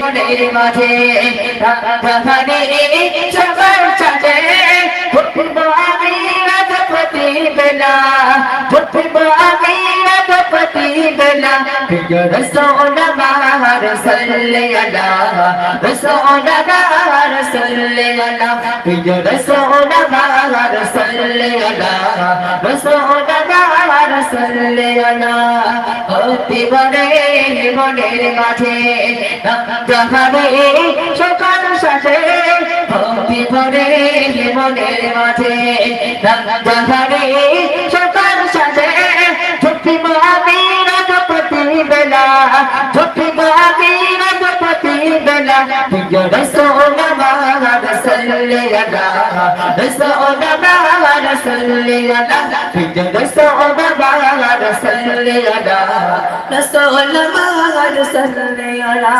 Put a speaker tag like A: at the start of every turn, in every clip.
A: মনের মাঝে সবার সাজে ফুটব আমি রাজপতি বেলা ফুটব আমি রাজপতি বেলা রসোল বাহার সল্লে আলা রসোল বাহার সল্লে আলা রসোল বাহার সল্লে আলা রসোল বাহার সল্লে আলা অতি বড়ে মনের মাঝে যাহারে সকাল সাজে ভক্তি ভরে মনের মাঝে যাহারে সকাল সাজে ঝুঁকি মাবি রাজপতি বেলা, ঝুঁকি মাবি রাজপতি বেলা, প্রিয় রসোল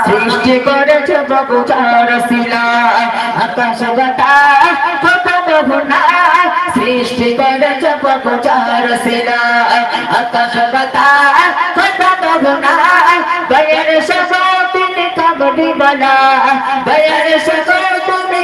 A: সৃষ্টি করেছে প্রভু চার শিলা আকাশ বাতাস প্রথম ভুনা সৃষ্টি করেছে প্রভু চার আকাশ বাতাস প্রথম ভুনা বয়ের সবাই তুমি কাবলি বলা বয়ের সবাই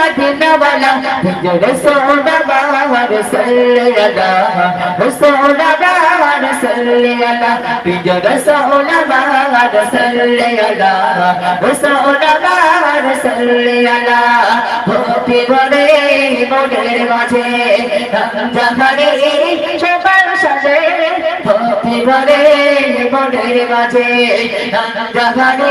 A: মদিনা বলা বলা মাঝে জাহারে